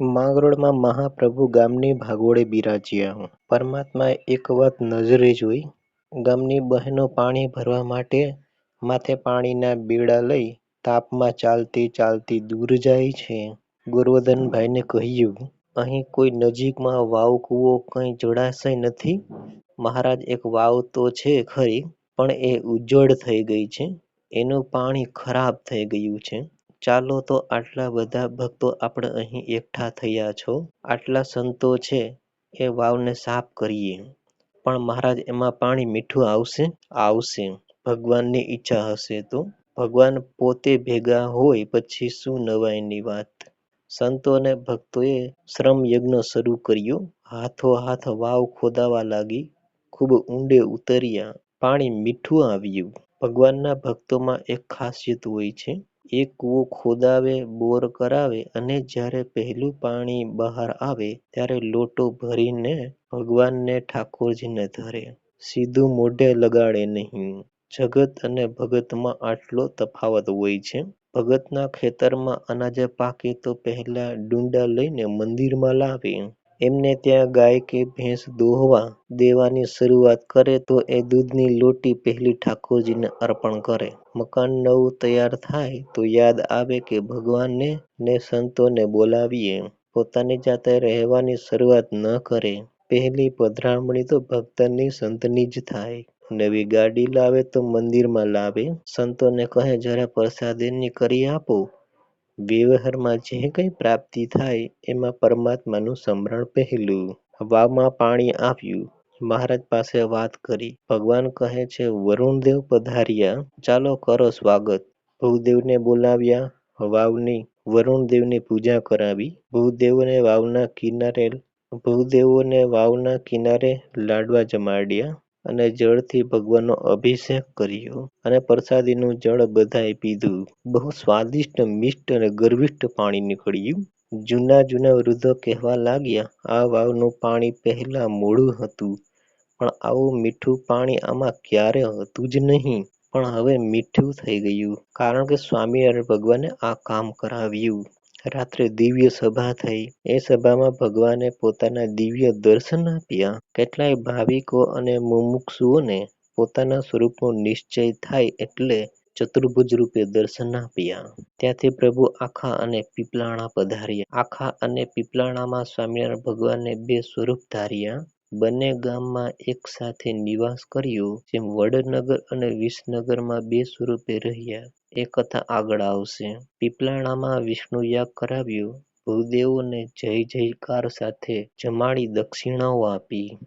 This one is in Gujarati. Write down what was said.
માંગરોળમાં મહાપ્રભુ ગામની ભાગોળે બિરાજ્યા. પરમાત્માએ એક વાત નજરે જોઈ. ગામની બહેનો પાણી ભરવા માટે માથે પાણીના બેડા લઈ તાપમાં ચાલતી ચાલતી દૂર જાય છે. ગોરવર્ધનભાઈને કહ્યું, અહીં કોઈ નજીકમાં વાવ કૂવો કંઈ જળાશય નથી? મહારાજ એક વાવ તો છે ખરી પણ એ ઉજ્જડ થઈ ગઈ છે. એનું પાણી ખરાબ થઈ ગયું છે. ચાલો તો આટલા બધા ભક્તો આપણે અહીં એકઠા થયા છો. આટલા સંતો છે એ વાવને સાફ કરીએ. પણ મહારાજ એમાં પાણી મીઠું આવશે? આવશે, ભગવાનની ઈચ્છા હશે તો. ભગવાન પોતે ભેગા હોય પછી શું નવાઈની વાત? સંતો અને ભક્તોએ શ્રમયજ્ઞ શરૂ કર્યો. હાથો હાથ વાવ ખોદાવા લાગી. ખૂબ ઊંડે ઉતર્યા. પાણી મીઠું આવ્યું. ભગવાનના ભક્તોમાં એક ખાસિયત હોય છે. એક કૂવો ખોદાવે, બોર કરાવે અને જ્યારે પહેલું પાણી બહાર આવે ત્યારે લોટો ભરીને ભગવાનને ઠાકોરજીને ધરે. સીધું મોઢે લગાડે નહીં. જગત અને ભગતમાં આટલો તફાવત હોય છે. ભગતના ખેતરમાં અનાજે પાકે તો પહેલા ડુંડા લઈને મંદિરમાં લાવે. એમને ત્યાં ગાય કે ભેંસ દોહવા દેવાની શરૂઆત કરે તો એ દૂધની લોટી પહેલી ઠાકોરજીને અર્પણ કરે. મકાન નવું તૈયાર થાય તો યાદ આવે કે ભગવાનને ને સંતોને બોલાવીએ. પોતાની જાતે રહેવાની શરૂઆત ન કરે. પહેલી પધરામણી તો ભક્તની સંતની જ થાય. નવી ગાડી લાવે તો મંદિરમાં લાવે. સંતોને કહે, જરા પ્રસાદીની કરી આપો. વ્યવહારમાં જે કંઈ પ્રાપ્તિ થાય, એમાં પરમાત્માનું સ્મરણ પહેલું. વાવમાં પાણી આપ્યું મહારાજ પાસે વાત કરી. ભગવાન કહે છે, વરુણદેવ પધાર્યા. ચાલો કરો સ્વાગત. ભૂદેવને બોલાવ્યા. વાવની વરુણદેવની પૂજા કરાવી. ભૂદેવને વાવના કિનારે ભૂદેવોને વાવના કિનારે લાડવા જમાડ્યા અને જળથી ભગવાનનો અભિષેક કર્યો અને પ્રસાદીનું જળ બધાએ પીધું. બહુ સ્વાદિષ્ટ, મિષ્ટ અને ગર્વિષ્ઠ પાણી નીકળ્યું. જૂના જૂના વૃદ્ધો કહેવા લાગ્યા આ વાવનું પાણી પહેલા મોડું હતું પણ આવું મીઠું પાણી આમાં ક્યારે હતું જ નહીં. પણ હવે મીઠું થઈ ગયું કારણ કે સ્વામિનારાયણ ભગવાને આ કામ કરાવ્યું. રાત્રે દિવ્ય સભા થઈ. એ સભામાં ભગવાને પોતાના દિવ્ય દર્શન આપ્યા. કેટલાય ભાવિકો અને મુમુક્ષુઓને પોતાના સ્વરૂપનો નિશ્ચય થાય એટલે ચતુર્ભુજ રૂપે દર્શન આપ્યા. ત્યાંથી પ્રભુ આખા અને પીપલાણા પધાર્યા. આખા અને પીપલાણામાં સ્વામિનારાયણ ભગવાને બે સ્વરૂપ ધાર્યા. બંને ગામમાં એક સાથે નિવાસ કર્યો. જેમ વડનગર અને વિસનગરમાં બે સ્વરૂપે રહ્યા એ કથા આગળ આવશે. પીપલાણામાં વિષ્ણુ યાગ કરાવ્યો. ભૂદેવોને જય જયકાર સાથે જમાડી દક્ષિણાઓ આપી.